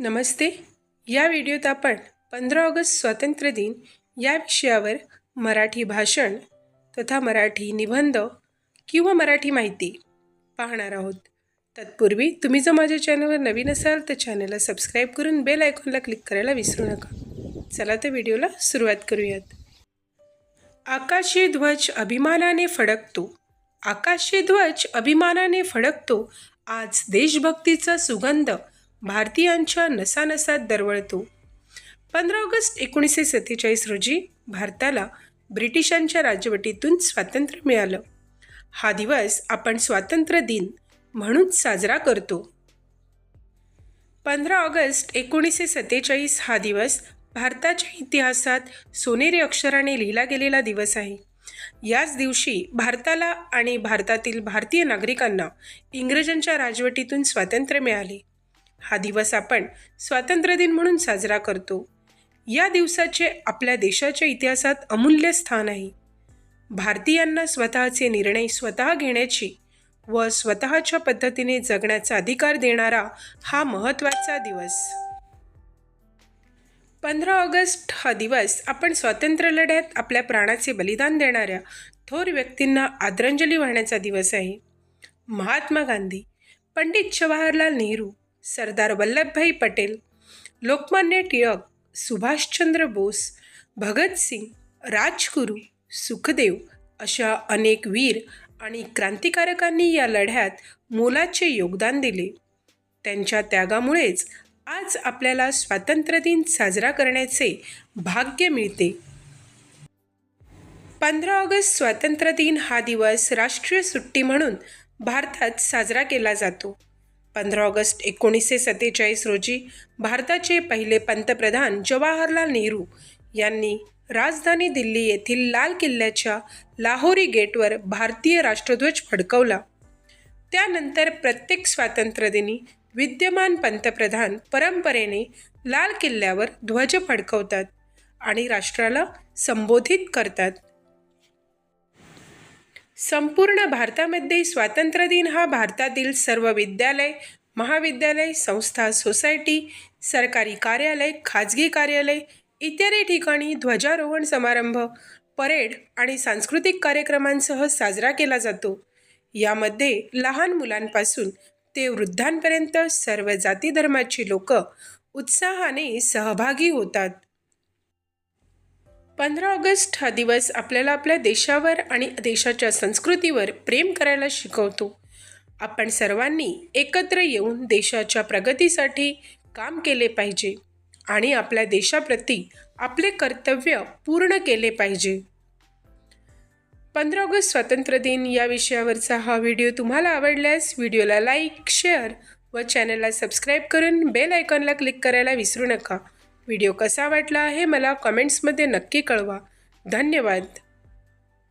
नमस्ते. या व्हिडिओत आपण पंधरा ऑगस्ट स्वातंत्र्य दिन या विषयावर मराठी भाषण तथा मराठी निबंध किंवा मराठी माहिती पाहणार आहोत. तत्पूर्वी तुम्ही जर माझ्या चॅनलवर नवीन असाल तर चॅनलला सबस्क्राईब करून बेल आयकॉनला क्लिक करायला विसरू नका. चला तर व्हिडिओला सुरुवात करूयात. आकाशी ध्वज अभिमानाने फडकतो. आकाशी ध्वज अभिमानाने फडकतो. आज देशभक्तीचा सुगंध भारतीयांच्या नसानसात दरवळतो. पंधरा ऑगस्ट एकोणीसशे सत्तेचाळीस रोजी भारताला ब्रिटिशांच्या राजवटीतून स्वातंत्र्य मिळालं. हा दिवस आपण स्वातंत्र्य दिन म्हणून साजरा करतो. पंधरा ऑगस्ट एकोणीसशे सत्तेचाळीस हा दिवस भारताच्या इतिहासात सोनेरी अक्षराने लिहिला गेलेला दिवस आहे. याच दिवशी भारताला आणि भारतातील भारतीय नागरिकांना इंग्रजांच्या राजवटीतून स्वातंत्र्य मिळाले. हा दिवस आपण स्वातंत्र्य दिन म्हणून साजरा करतो. या दिवसाचे आपल्या देशाच्या इतिहासात अमूल्य स्थान आहे. भारतीयांना स्वतःचे निर्णय स्वतः घेण्याची व स्वतःच्या पद्धतीने जगण्याचा अधिकार देणारा हा महत्त्वाचा दिवस. पंधरा ऑगस्ट हा दिवस आपण स्वातंत्र्य लढ्यात आपल्या प्राणाचे बलिदान देणाऱ्या थोर व्यक्तींना आदरांजली वाहण्याचा दिवस आहे. महात्मा गांधी पंडित जवाहरलाल नेहरू सरदार वल्लभभाई पटेल लोकमान्य टिळक सुभाषचंद्र बोस भगतसिंग राजगुरू सुखदेव अशा अनेक वीर आणि क्रांतिकारकांनी या लढ्यात मोलाचे योगदान दिले. त्यांच्या त्यागामुळेच आज आपल्याला स्वातंत्र्य दिन साजरा करण्याचे भाग्य मिळते. पंधरा ऑगस्ट स्वातंत्र्य दिन हा दिवस राष्ट्रीय सुट्टी म्हणून भारतात साजरा केला जातो. पंधरा ऑगस्ट एकोणीसशे सत्तेचाळीस रोजी भारताचे पहिले पंतप्रधान जवाहरलाल नेहरू यांनी राजधानी दिल्ली येथील लाल किल्ल्याच्या लाहोरी गेटवर भारतीय राष्ट्रध्वज फडकवला. त्यानंतर प्रत्येक स्वातंत्र्यदिनी विद्यमान पंतप्रधान परंपरेने लाल किल्ल्यावर ध्वज फडकवतात आणि राष्ट्राला संबोधित करतात. संपूर्ण भारतामध्ये स्वातंत्र्य दिन हा भारतातील सर्व विद्यालय महाविद्यालय संस्था सोसायटी सरकारी कार्यालय खाजगी कार्यालय इत्यादी ठिकाणी ध्वजारोहण समारंभ परेड आणि सांस्कृतिक कार्यक्रमांसह साजरा केला जातो. यामध्ये लहान मुलांपासून ते वृद्धांपर्यंत सर्व जाती धर्माची लोक उत्साहाने सहभागी होतात. पंधरा ऑगस्ट हा दिवस आपल्याला आपल्या देशावर आणि देशाच्या संस्कृतीवर प्रेम करायला शिकवतो. आपण सर्वांनी एकत्र येऊन देशाच्या प्रगतीसाठी काम केले पाहिजे आणि आपल्या देशाप्रती आपले कर्तव्य पूर्ण केले पाहिजे. पंधरा ऑगस्ट स्वातंत्र्य दिन या विषयावरचा हा व्हिडिओ तुम्हाला आवडल्यास व्हिडिओला लाईक शेअर व चॅनलला सबस्क्राईब करून बेल आयकॉनला क्लिक करायला विसरू नका. व्हिडिओ कसा वाटला हे मला कमेंट्समध्ये नक्की कळवा. धन्यवाद.